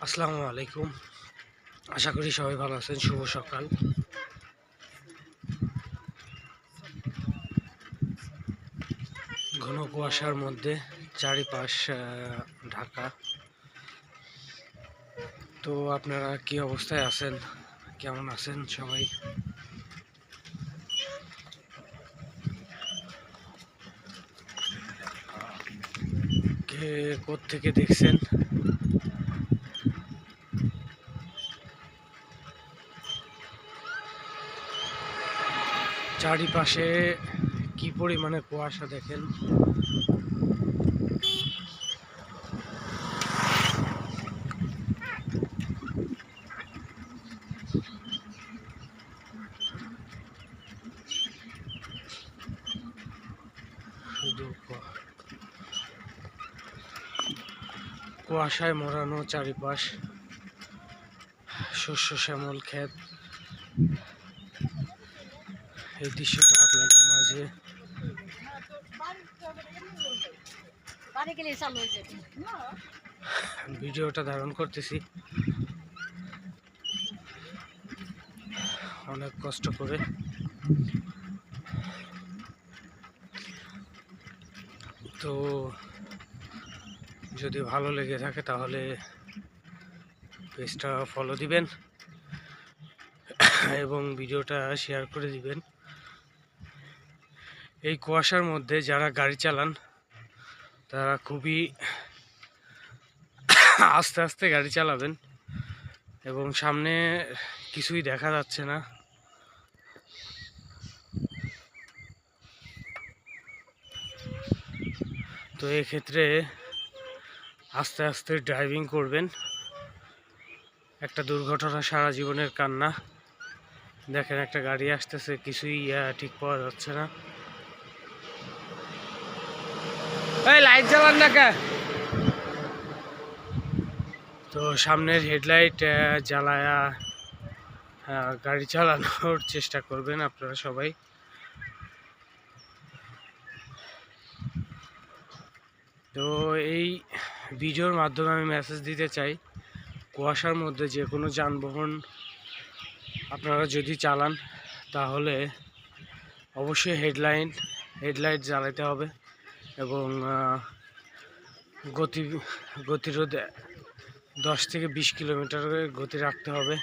আসসালামু আলাইকুম। আশা করি সবাই ভালো আছেন। শুভ সকাল। ঘন কুয়াশার মধ্যে চারিপাশ ঢাকা। তো আপনারা কি অবস্থায় আছেন? কেমন আছেন সবাই? থেকে দেখছেন? চারিপাশে কি পরিমাণে কুয়াশা দেখেন? কুয়াশায় মোড়ানো চারিপাশ, শস্য, শ্যামল ক্ষেত। এই দৃশ্যটা আপনাদের মাঝে ভিডিওটা ধারণ করতেছি। অনেক কষ্ট করে। তো যদি ভালো লেগে থাকে তাহলে পেজটা ফলো দিবেন এবং ভিডিওটা শেয়ার করে দিবেন। এই কুয়াশার মধ্যে যারা গাড়ি চালান, তারা খুবই আস্তে আস্তে গাড়ি চালাবেন এবং সামনে কিছুই দেখা যাচ্ছে না। তো এক্ষেত্রে আস্তে আস্তে ড্রাইভিং করবেন। একটা দুর্ঘটনা সারা জীবনের কান্না। দেখেন একটা গাড়ি আসতেছে, কিছুই ঠিক পাওয়া যাচ্ছে না। লাইট না তো সামনের হেডলাইট জ্বালায়া গাড়ি চালানোর চেষ্টা করবেন আপনারা সবাই। তো এই ভিডিওর মাধ্যমে আমি মেসেজ দিতে চাই। কুয়াশার মধ্যে যে কোনো যানবাহন আপনারা যদি চালান, তাহলে অবশ্যই হেডলাইন হেডলাইট জ্বালাতে হবে এবং গতি, গতিরোধ দশ থেকে বিশ কিলোমিটারের গতি রাখতে হবে।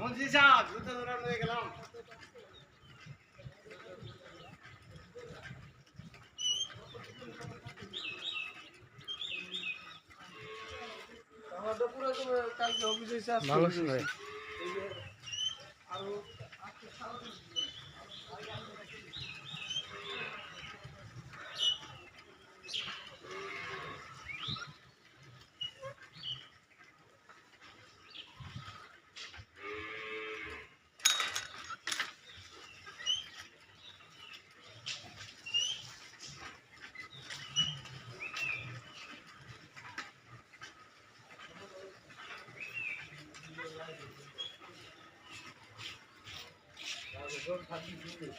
মন্ত্রী সাহেব জুতো ধরে নিয়ে গেলাম। আমার তো পুরো কালকে অফিসে ভাই? আরও ছিল